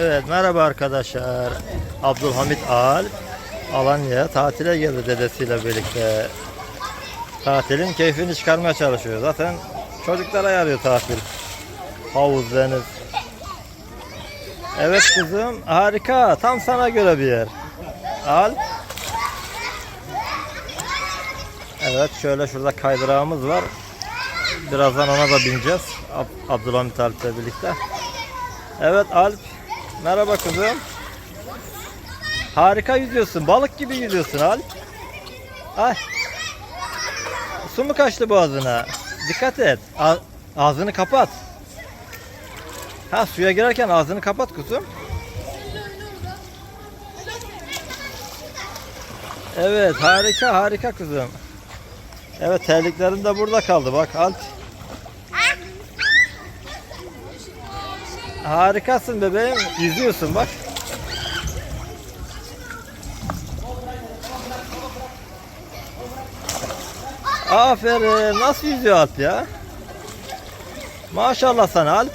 Evet merhaba arkadaşlar. Abdülhamit Alp Alanya'ya tatile geldi dedesiyle birlikte. Tatilin keyfini çıkarmaya çalışıyor. Zaten çocuklara yarıyor tatil. Havuz, deniz. Evet kızım harika. Tam sana göre bir yer. Alp. Evet şöyle şurada kaydırağımız var. Birazdan ona da bineceğiz. Ab- Abdülhamit Alp'le birlikte. Evet Alp. Merhaba kızım. Harika yüzüyorsun. Balık gibi yüzüyorsun Alp. Ay. Su mu kaçtı boğazına? Dikkat et. Ağzını kapat. Ha suya girerken ağzını kapat kuzum. Evet harika harika kızım. Evet terliklerin de burada kaldı bak Alp. Harikasın bebeğim. Yüzüyorsun bak. Aferin. Nasıl yüzüyor Alp ya? Maşallah sana Alp.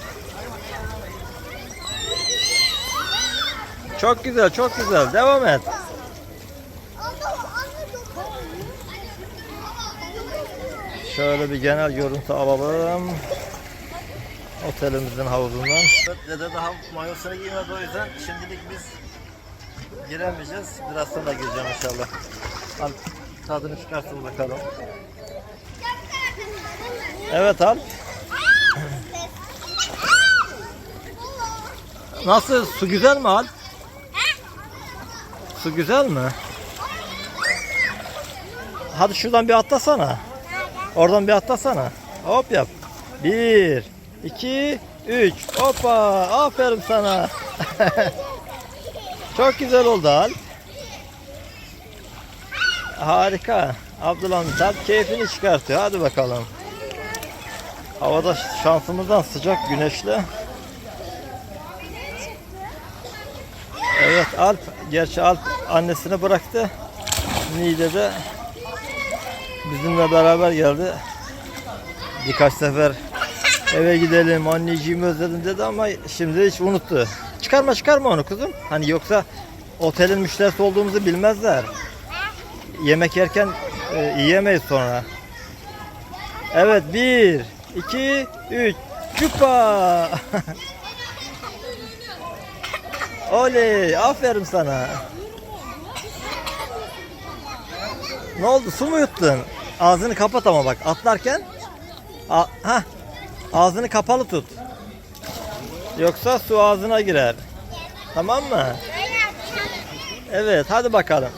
Çok güzel, çok güzel. Devam et. Şöyle bir genel görüntü alalım. Otelimizin havuzundan. Dede daha mayosunu giymedi o yüzden şimdilik biz giremeyeceğiz. Biraz sonra gireceğim inşallah. Al tadını çıkarsın bakalım. Evet al. Nasıl? Su güzel mi al? Su güzel mi? Hadi şuradan bir atlasana. Oradan bir atlasana. Hop yap. Bir, iki, üç. Hoppa. Aferin sana. Çok güzel oldu Alp. Harika. Abdülhamit keyfini çıkartıyor. Hadi bakalım. Havada şansımızdan sıcak güneşli. Evet Alp. Gerçi Alp annesini bıraktı. Niğde'de bizimle beraber geldi. Birkaç sefer eve gidelim anneciğimi özledim dedi ama şimdi hiç unuttu. Çıkarma çıkarma onu kızım. Hani yoksa otelin müşterisi olduğumuzu bilmezler. Yemek yerken e, yiyemeyiz sonra. Evet bir, iki, üç. Çupa. Oley aferin sana. Ne oldu su mu yuttun? Ağzını kapat ama bak atlarken. Ha ağzını kapalı tut. Yoksa su ağzına girer. Tamam mı? Evet hadi bakalım.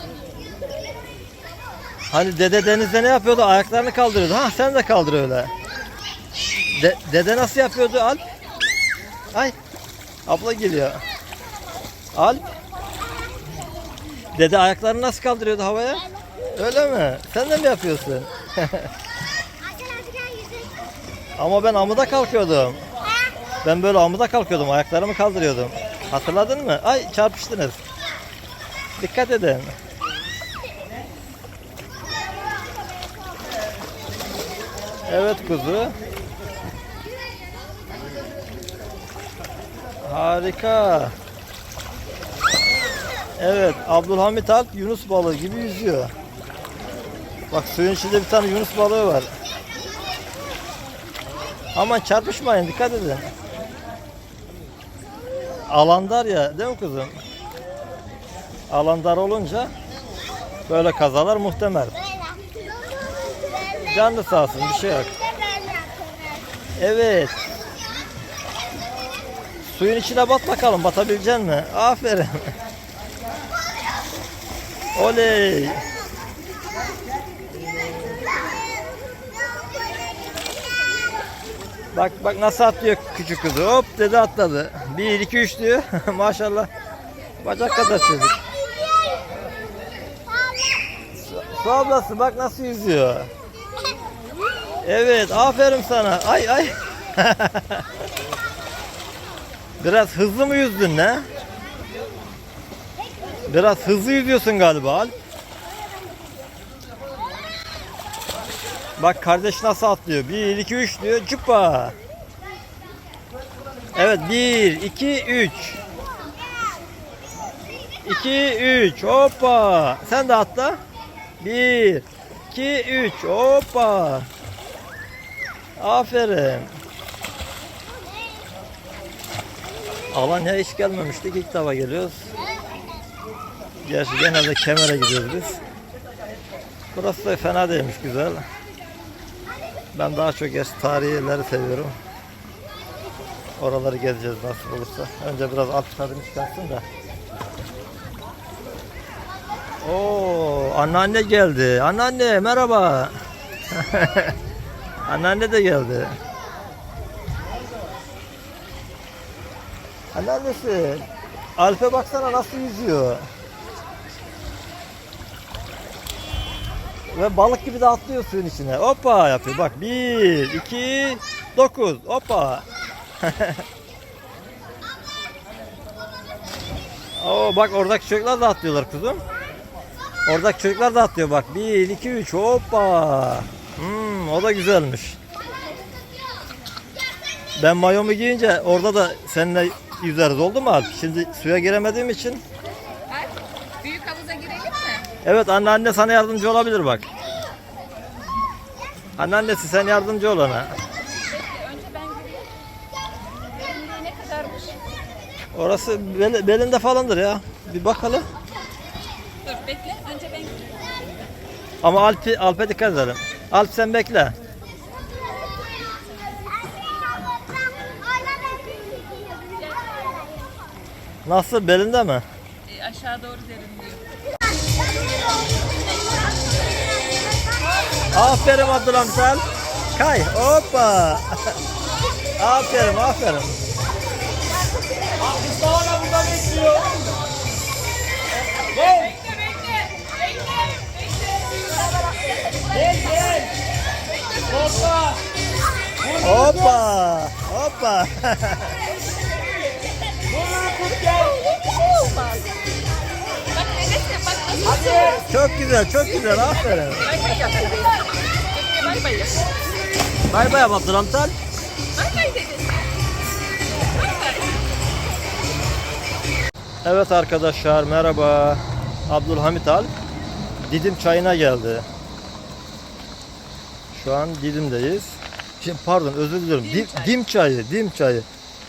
Hani dede denizde ne yapıyordu? Ayaklarını kaldırıyordu. Ha sen de kaldır öyle. De- dede nasıl yapıyordu Alp? Ay. Abla geliyor. Alp. Dede ayaklarını nasıl kaldırıyordu havaya? Öyle mi? Sen de mi yapıyorsun? Ama ben amuda kalkıyordum. Ben böyle amuda kalkıyordum. Ayaklarımı kaldırıyordum. Hatırladın mı? Ay çarpıştınız. Dikkat edin. Evet kuzu. Harika. Evet, Abdülhamit Alp Yunus balığı gibi yüzüyor. Bak suyun içinde bir tane Yunus balığı var. Aman çarpışmayın, dikkat edin. Alandar ya, değil mi kızım? Alandar olunca böyle kazalar muhtemel. Canlı sağ olsun, bir şey yok. Evet. Suyun içine bat bakalım, batabilecek mi? Aferin. Oley. Bak bak nasıl atlıyor küçük kızı. Hop dedi atladı. 1 2 3 diyor. Maşallah. Bacak kadar çocuk. Su ablası bak nasıl yüzüyor. Evet aferin sana. Ay ay. Biraz hızlı mı yüzdün ne? Biraz hızlı yüzüyorsun galiba Alp. Bak kardeş nasıl atlıyor. 1, 2, 3 diyor. Cuppa. Evet 1, 2, 3. 2, 3. Hoppa. Sen de atla. 1, 2, 3. Hoppa. Aferin. Alanya hiç gelmemiştik. İlk defa geliyoruz. Gerçi genelde Kemer'e gidiyoruz biz. Burası da fena değilmiş, güzel. Ben daha çok eski tarihi yerleri seviyorum. Oraları gezeceğiz nasıl olursa. Önce biraz alt tadını çıkarsın da. Oo, anneanne geldi. Anneanne merhaba. anneanne de geldi. Anneannesi. Alp'e baksana nasıl yüzüyor. Ve balık gibi de atlıyor suyun içine. Hoppa yapıyor. Bak 1, 2, 9. Hoppa. Oo bak oradaki çocuklar da atlıyorlar kuzum. Oradaki çocuklar da atlıyor bak. 1, 2, 3. Hoppa. Hmm, o da güzelmiş. Ben mayomu giyince orada da seninle yüzeriz oldu mu Alp? Şimdi suya giremediğim için. Alp, büyük havuza girelim mi? Evet anneanne sana yardımcı olabilir bak. Anneannesi sen yardımcı ol ona. Orası bel- belinde falandır ya. Bir bakalım. Dur bekle, önce ben. Ama Alp'i, Alp'e dikkat edelim. Alp sen bekle. Nasıl belinde mi? E, aşağı doğru derinliği. Aferin Abdülhamsel. Kay. Hoppa. aferin aferin. Hoppa. Hoppa. Bak çok güzel çok güzel aferin. Bay bay bay bay yap. Bay bay. Bay. Evet arkadaşlar merhaba. Abdülhamit Al Didim çayına geldi. Şu an Didim'deyiz. Şimdi pardon özür diliyorum. Dim Dim, çayı. dim çayı, dim çayı.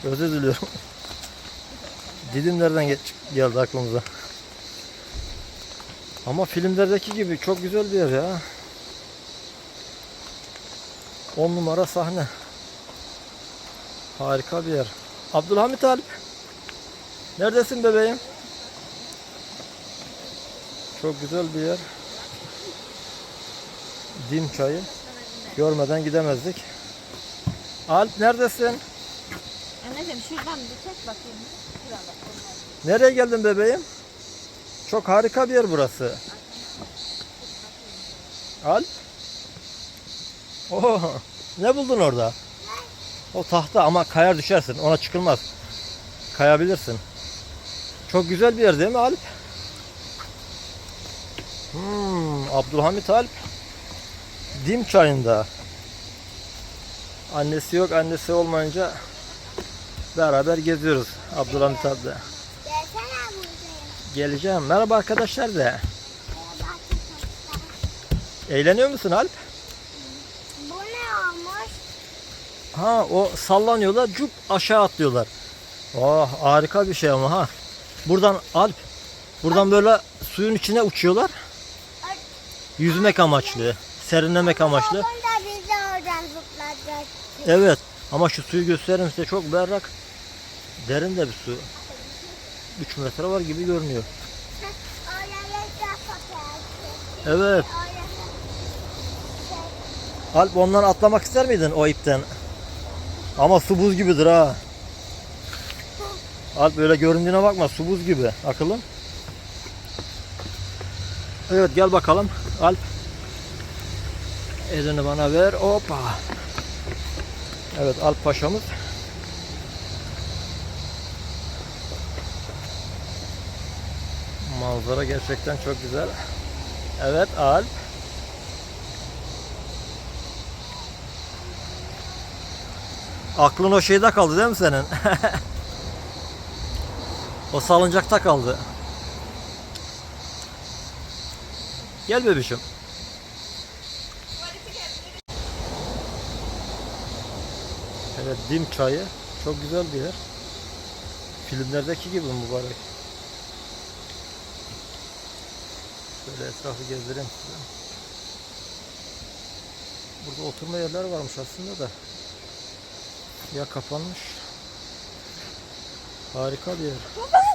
Özür diliyorum. Didim nereden geç, geldi aklımıza? Ama filmlerdeki gibi çok güzel bir yer ya. 10 numara sahne. Harika bir yer. Abdülhamit Alp. Neredesin bebeğim? Çok güzel bir yer. Dim çayı. Görmeden gidemezdik. Alp neredesin? Anneciğim şuradan bir çek bakayım. Nereye geldin bebeğim? Çok harika bir yer burası. Alp? Oo, ne buldun orada? O tahta ama kayar düşersin. Ona çıkılmaz. Kayabilirsin. Çok güzel bir yer değil mi Alp? Hmm, Abdülhamit Alp. Dim çayında. Annesi yok, annesi olmayınca beraber geziyoruz Abdülhamit Alp'le. Geleceğim. Merhaba arkadaşlar de. Eğleniyor musun Alp? Bu ne olmuş? Ha o sallanıyorlar, cuk aşağı atlıyorlar. Oh harika bir şey ama ha. Buradan Alp, buradan böyle suyun içine uçuyorlar. Yüzmek amaçlı, serinlemek amaçlı. Evet ama şu suyu gösteririm size çok berrak. Derin de bir su. 3 metre var gibi görünüyor. Evet. Alp ondan atlamak ister miydin o ipten? Ama su buz gibidir ha. Alp böyle göründüğüne bakma su buz gibi akıllım. Evet gel bakalım Alp. Elini bana ver. Hoppa. Evet Alp paşamız. Manzara gerçekten çok güzel. Evet Alp. Aklın o şeyde kaldı değil mi senin? o salıncakta kaldı. Gel bebişim. Evet dim çayı. Çok güzel bir yer. Filmlerdeki gibi mübarek. Şöyle etrafı gezdireyim size. Burada oturma yerler varmış aslında da. Ya kapanmış. Harika bir yer.